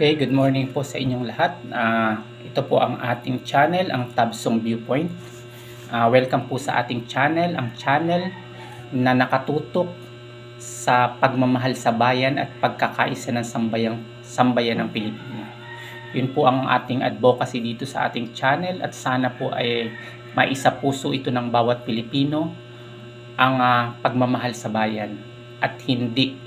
Okay, good morning po sa inyong lahat. Ah, ito po ang ating channel, ang Tabsong Viewpoint. Ah, welcome po sa ating channel, ang channel na nakatutok sa pagmamahal sa bayan at pagkakaisa ng sambayang, sambayan ng Pilipinas. Yun po ang ating advocacy dito sa ating channel at sana po ay maisa puso ito ng bawat Pilipino ang ah, pagmamahal sa bayan at hindi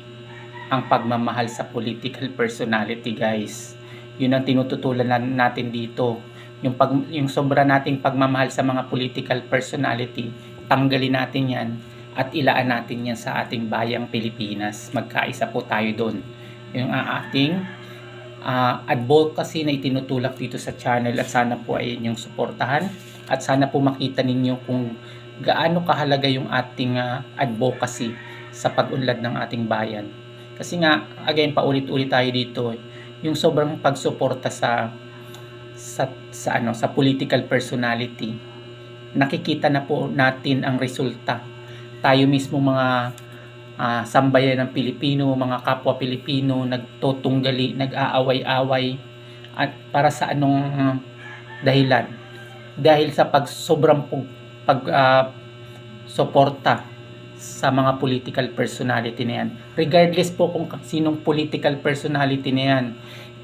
ang pagmamahal sa political personality guys. Yun ang tinututulan na- natin dito. Yung, pag, yung sobra nating pagmamahal sa mga political personality tanggalin natin yan at ilaan natin yan sa ating bayang Pilipinas. Magkaisa po tayo doon. Yung ah, ating ah, advocacy na itinutulak dito sa channel at sana po ay inyong suportahan at sana po makita ninyo kung gaano kahalaga yung ating ah, advocacy sa pag-unlad ng ating bayan kasi nga, again, paulit-ulit tayo dito, yung sobrang pagsuporta sa sa sa ano sa political personality nakikita na po natin ang resulta. Tayo mismo mga ah, sambayan ng Pilipino mga kapwa Pilipino nagtutunggali nag-aaway-away at para sa anong ah, dahilan? Dahil sa pag sobrang pag, ah, suporta sa mga political personality na yan. Regardless po kung sinong political personality na yan,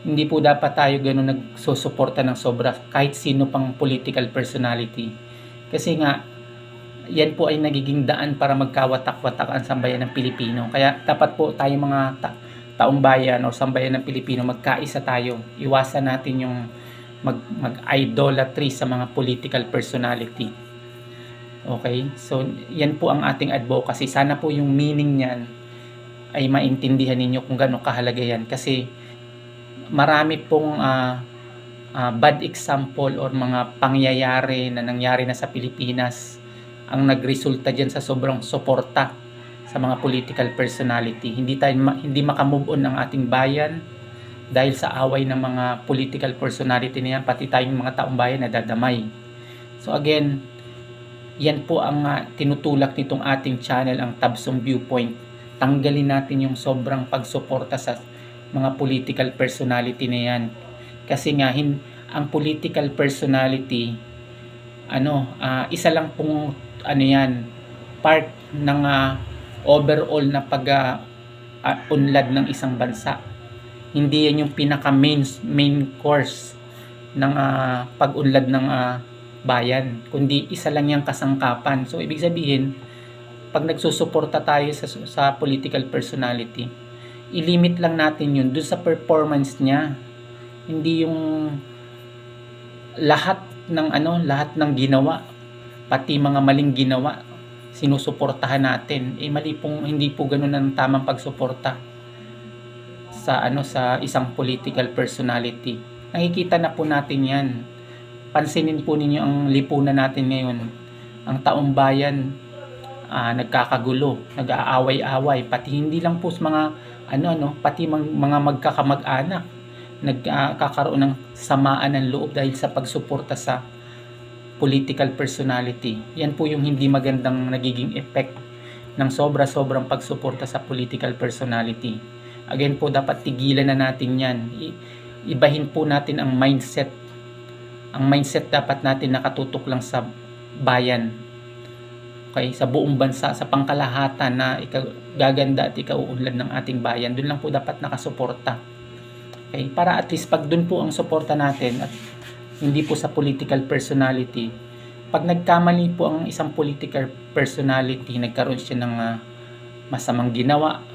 hindi po dapat tayo ganun nagsusuporta ng sobra kahit sino pang political personality. Kasi nga, yan po ay nagiging daan para magkawatak-watak ang sambayan ng Pilipino. Kaya dapat po tayo mga ta- taong bayan o sambayan ng Pilipino, magkaisa tayo. Iwasan natin yung mag, mag-idolatry sa mga political personality. Okay? So, yan po ang ating advocacy. Sana po yung meaning niyan ay maintindihan ninyo kung gaano kahalaga yan. Kasi marami pong ah, ah, bad example or mga pangyayari na nangyari na sa Pilipinas ang nagresulta dyan sa sobrang suporta sa mga political personality. Hindi tayo ma- hindi makamove on ang ating bayan dahil sa away ng mga political personality na yan, pati tayong mga taong bayan na dadamay. So again, yan po ang ah, tinutulak nitong ating channel, ang Tabsong Viewpoint. Tanggalin natin yung sobrang pagsuporta sa mga political personality na yan. Kasi nga, hin- ang political personality, ano, ah, isa lang pong, ano yan, part ng ah, overall na pag ah, ah, unlad ng isang bansa. Hindi yan yung pinaka main, main course ng ah, pag-unlad ng ah, bayan, kundi isa lang yung kasangkapan. So, ibig sabihin, pag nagsusuporta tayo sa, sa political personality, ilimit lang natin yun dun sa performance niya. Hindi yung lahat ng ano, lahat ng ginawa, pati mga maling ginawa, sinusuportahan natin. Eh mali pong hindi po ganoon ang tamang pagsuporta sa ano sa isang political personality. Nakikita na po natin 'yan pansinin po ninyo ang lipunan natin ngayon. Ang taong bayan ah, nagkakagulo, nag-aaway-away, pati hindi lang po sa mga ano ano, pati mga, magkakamag-anak nagkakaroon ng samaan ng loob dahil sa pagsuporta sa political personality. Yan po yung hindi magandang nagiging effect ng sobra-sobrang pagsuporta sa political personality. Again po, dapat tigilan na natin yan. I- ibahin po natin ang mindset ang mindset dapat natin nakatutok lang sa bayan. Okay, sa buong bansa, sa pangkalahatan na ikagaganda at ikauunlad ng ating bayan. Doon lang po dapat nakasuporta. Okay, para at least pag doon po ang suporta natin at hindi po sa political personality. Pag nagkamali po ang isang political personality, nagkaroon siya ng ah, masamang ginawa,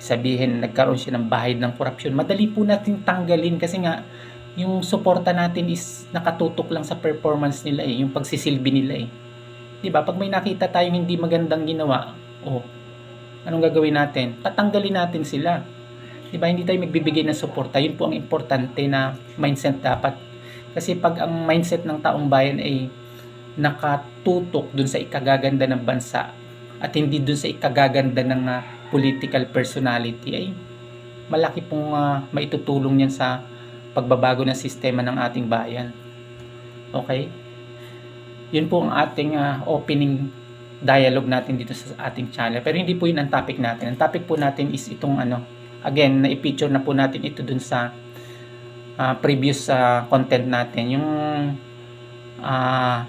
sabihin nagkaroon siya ng bahid ng korupsyon, madali po natin tanggalin kasi nga yung suporta natin is nakatutok lang sa performance nila eh, yung pagsisilbi nila eh. 'Di ba? Pag may nakita tayong hindi magandang ginawa, oh, anong gagawin natin? Tatanggalin natin sila. 'Di ba? Hindi tayo magbibigay ng suporta. Yun po ang importante na mindset dapat. Kasi pag ang mindset ng taong bayan ay nakatutok dun sa ikagaganda ng bansa at hindi dun sa ikagaganda ng ah, political personality ay malaki pong ah, maitutulong yan sa pagbabago ng sistema ng ating bayan. Okay? Yun po ang ating ah, opening dialogue natin dito sa ating channel. Pero hindi po yun ang topic natin. Ang topic po natin is itong ano, again, na-picture na po natin ito dun sa ah, previous sa content natin, yung ah,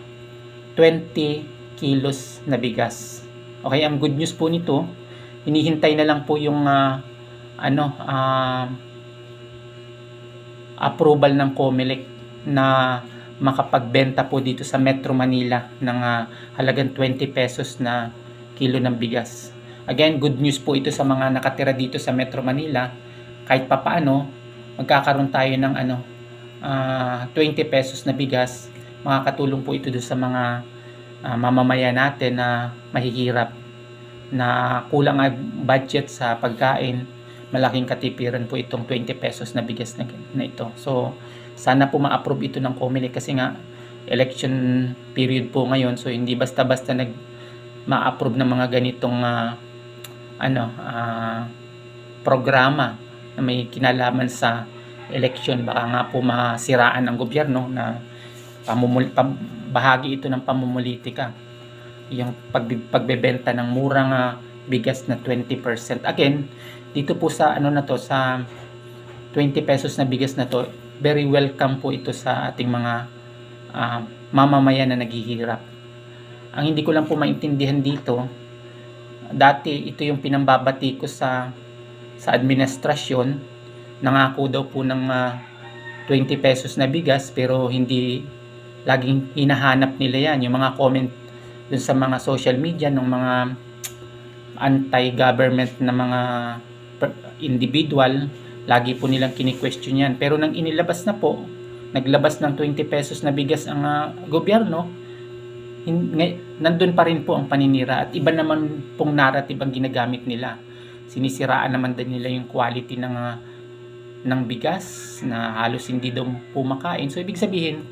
20 kilos na bigas. Okay, ang good news po nito, hinihintay na lang po yung ah, ano ah, approval ng COMELEC na makapagbenta po dito sa Metro Manila ng ah, halagang 20 pesos na kilo ng bigas. Again, good news po ito sa mga nakatira dito sa Metro Manila. Kahit papaano, magkakaroon tayo ng ano, ah, 20 pesos na bigas. Makakatulong po ito doon sa mga ah, mamamayan natin na mahihirap na kulang ang budget sa pagkain. Malaking katipiran po itong 20 pesos na bigas na, na ito. So, sana po ma-approve ito ng COMELEC kasi nga election period po ngayon so hindi basta-basta nag ma-approve ng mga ganitong ah, ano ah, programa na may kinalaman sa election baka nga po masiraan ng gobyerno na pamumul pam- bahagi ito ng pamumulitika yung pag pagbebenta ng murang ah, bigas na 20%. Again, dito po sa ano na to sa 20 pesos na bigas na to, very welcome po ito sa ating mga ah, mamamayan na naghihirap. Ang hindi ko lang po maintindihan dito, dati ito yung pinambabati ko sa sa administrasyon, nangako daw po ng ah, 20 pesos na bigas pero hindi laging hinahanap nila yan. Yung mga comment dun sa mga social media ng mga anti-government na mga individual, lagi po nilang kini-question yan. Pero nang inilabas na po, naglabas ng 20 pesos na bigas ang ah, gobyerno, ngay- nandun pa rin po ang paninira at iba naman pong narrative ang ginagamit nila. Sinisiraan naman din nila yung quality ng ah, ng bigas na halos hindi daw po makain. So ibig sabihin,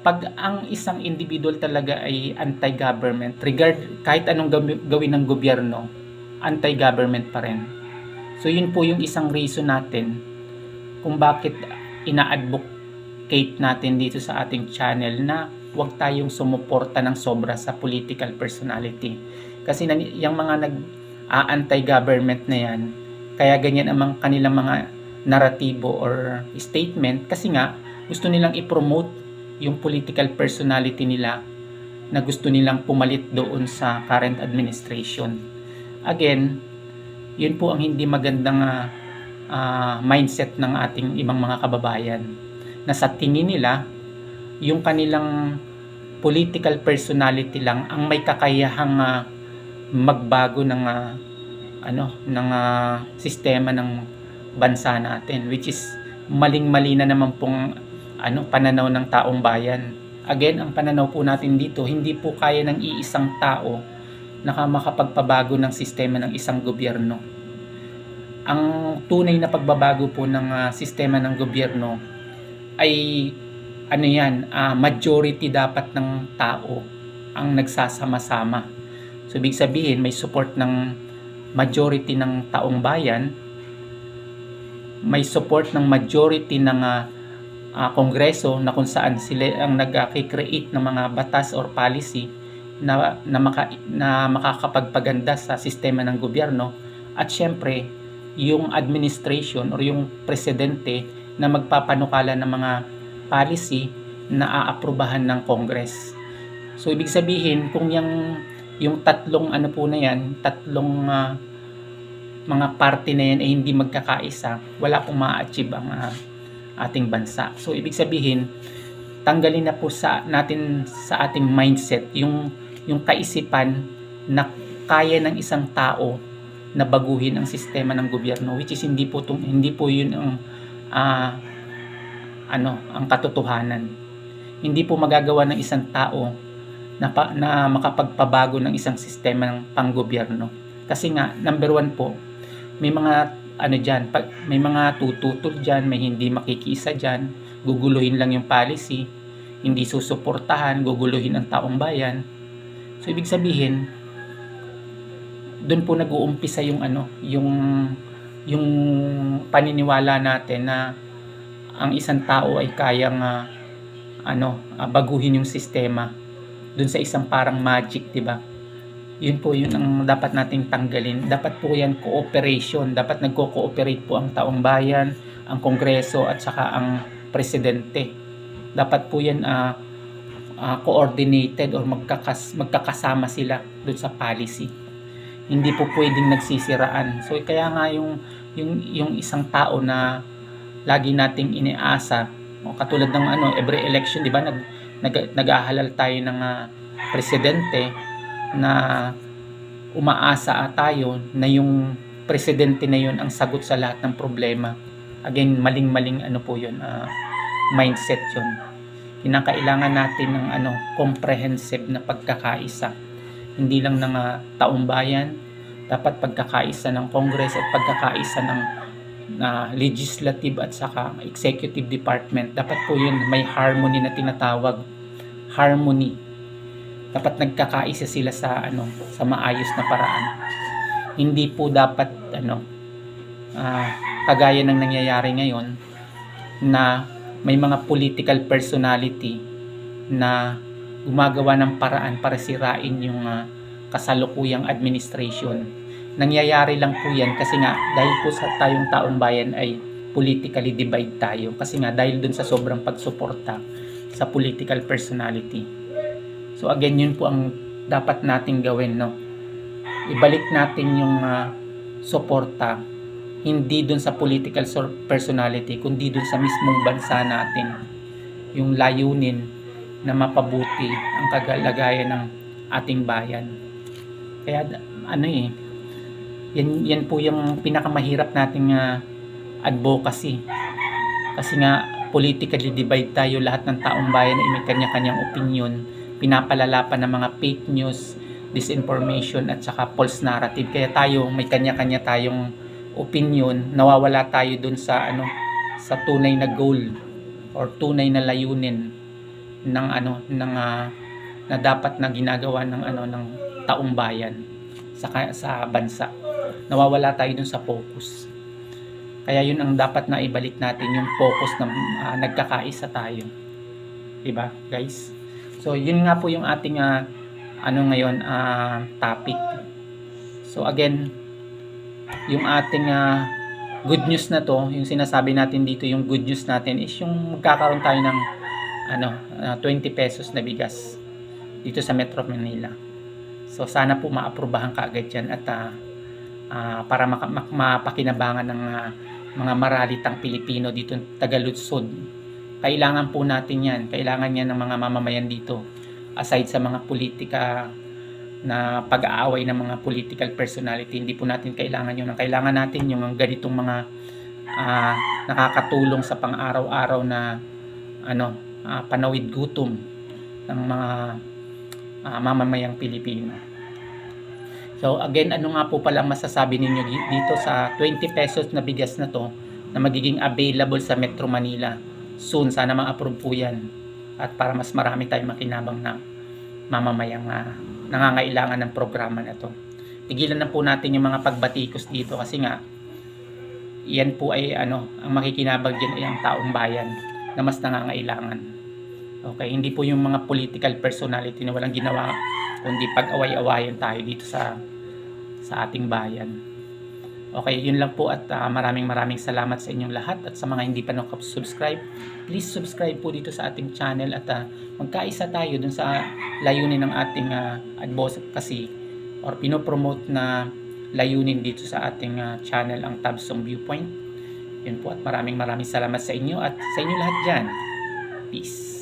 pag ang isang individual talaga ay anti-government, regard kahit anong gawi- gawin ng gobyerno, anti-government pa rin. So yun po yung isang reason natin kung bakit ina-advocate natin dito sa ating channel na huwag tayong sumuporta ng sobra sa political personality. Kasi yung mga nag anti-government na yan, kaya ganyan ang kanilang mga naratibo or statement kasi nga gusto nilang i-promote yung political personality nila na gusto nilang pumalit doon sa current administration. Again, yun po ang hindi magandang ah, mindset ng ating ibang mga kababayan na sa tingin nila yung kanilang political personality lang ang may kakayahang ah, magbago ng ah, ano ng ah, sistema ng bansa natin which is maling-mali na naman pong ano pananaw ng taong bayan. Again, ang pananaw po natin dito, hindi po kaya ng iisang tao na makapagpabago ng sistema ng isang gobyerno. Ang tunay na pagbabago po ng ah, sistema ng gobyerno ay ano yan, ah, majority dapat ng tao ang nagsasama-sama. So, ibig sabihin, may support ng majority ng taong bayan, may support ng majority ng ah, ah, kongreso na kung saan sila ang nag-create ng mga batas or policy na, na, maka, na makakapagpaganda sa sistema ng gobyerno at syempre yung administration or yung presidente na magpapanukala ng mga policy na aaprubahan ng Congress. So ibig sabihin kung yung yung tatlong ano po na yan, tatlong ah, mga party na yan ay hindi magkakaisa, wala pong ma-achieve ang ah, ating bansa. So ibig sabihin, tanggalin na po sa natin sa ating mindset yung yung kaisipan na kaya ng isang tao na baguhin ang sistema ng gobyerno which is hindi po tung, hindi po yun ang ah, ano ang katotohanan. Hindi po magagawa ng isang tao na, pa, na makapagpabago ng isang sistema ng panggobyerno. Kasi nga, number one po, may mga ano pag, may mga tututol dyan, may hindi makikiisa dyan, guguluhin lang yung policy, hindi susuportahan, guguluhin ang taong bayan. So, ibig sabihin, doon po nag-uumpisa yung ano, yung yung paniniwala natin na ang isang tao ay kayang ah, ano, ah, baguhin yung sistema doon sa isang parang magic, 'di ba? Yun po yun ang dapat nating tanggalin. Dapat po yan cooperation. Dapat nagko-cooperate po ang taong bayan, ang kongreso at saka ang presidente. Dapat po yan ah, ah, coordinated or magkakas magkakasama sila doon sa policy. Hindi po pwedeng nagsisiraan. So kaya nga yung yung yung isang tao na lagi nating iniasa, o katulad ng ano, every election, 'di ba, nag, nag nag-ahalal tayo ng ah, presidente na umaasa tayo na yung presidente na yun ang sagot sa lahat ng problema. Again, maling-maling ano po yun, ah, mindset yun. Kinakailangan natin ng ano, comprehensive na pagkakaisa. Hindi lang ng ah, taong bayan, dapat pagkakaisa ng Congress at pagkakaisa ng na legislative at saka executive department. Dapat po yun may harmony na tinatawag. Harmony dapat nagkakaisa sila sa ano sa maayos na paraan hindi po dapat ano ah, kagaya ng nangyayari ngayon na may mga political personality na gumagawa ng paraan para sirain yung ah, kasalukuyang administration. Nangyayari lang po yan kasi nga dahil po sa tayong taong bayan ay politically divide tayo. Kasi nga dahil dun sa sobrang pagsuporta sa political personality. So again, yun po ang dapat nating gawin, no? Ibalik natin yung uh, suporta hindi dun sa political personality, kundi dun sa mismong bansa natin. Yung layunin na mapabuti ang kagalagayan ng ating bayan. Kaya ano eh, yan, yan po yung pinakamahirap nating uh, advocacy. Kasi nga politically divide tayo lahat ng taong bayan ay may kanya-kanyang opinion pinapalala pa ng mga fake news, disinformation at saka false narrative. Kaya tayo may kanya-kanya tayong opinion, nawawala tayo dun sa ano sa tunay na goal or tunay na layunin ng ano ng uh, na dapat na ginagawa ng ano ng taong bayan sa sa bansa. Nawawala tayo dun sa focus. Kaya yun ang dapat na ibalik natin yung focus na uh, nagkakaisa tayo. 'Di ba, guys? So, yun nga po yung ating uh, ano ngayon uh, topic. So, again, yung ating uh, good news na to, yung sinasabi natin dito, yung good news natin is yung magkakaroon tayo ng ano, uh, 20 pesos na bigas dito sa Metro Manila. So, sana po maaprubahan kaagad yan at uh, uh, para maka- mapakinabangan ng uh, mga maralitang Pilipino dito Tagalutsod kailangan po natin yan. Kailangan yan ng mga mamamayan dito. Aside sa mga politika na pag-aaway ng mga political personality, hindi po natin kailangan yun. Ang kailangan natin yung ganitong mga uh, nakakatulong sa pang-araw-araw na ano, uh, panawid gutom ng mga uh, mamamayang Pilipino. So again, ano nga po pala masasabi ninyo dito sa 20 pesos na bigas na to na magiging available sa Metro Manila soon sana ma-approve po yan at para mas marami tayong makinabang na mamamayang uh, nangangailangan ng programa na to. Tigilan na po natin yung mga pagbatikos dito kasi nga yan po ay ano ang makikinabang dyan ay ang taong bayan na mas nangangailangan. Okay hindi po yung mga political personality na walang ginawa kundi pag-away-awayan tayo dito sa sa ating bayan Okay, yun lang po at uh, maraming maraming salamat sa inyong lahat at sa mga hindi pa nakasubscribe, please subscribe po dito sa ating channel at uh, magkaisa tayo dun sa layunin ng ating uh, advocacy or pinopromote na layunin dito sa ating uh, channel ang Tabsong Viewpoint. Yun po at maraming maraming salamat sa inyo at sa inyo lahat dyan. Peace.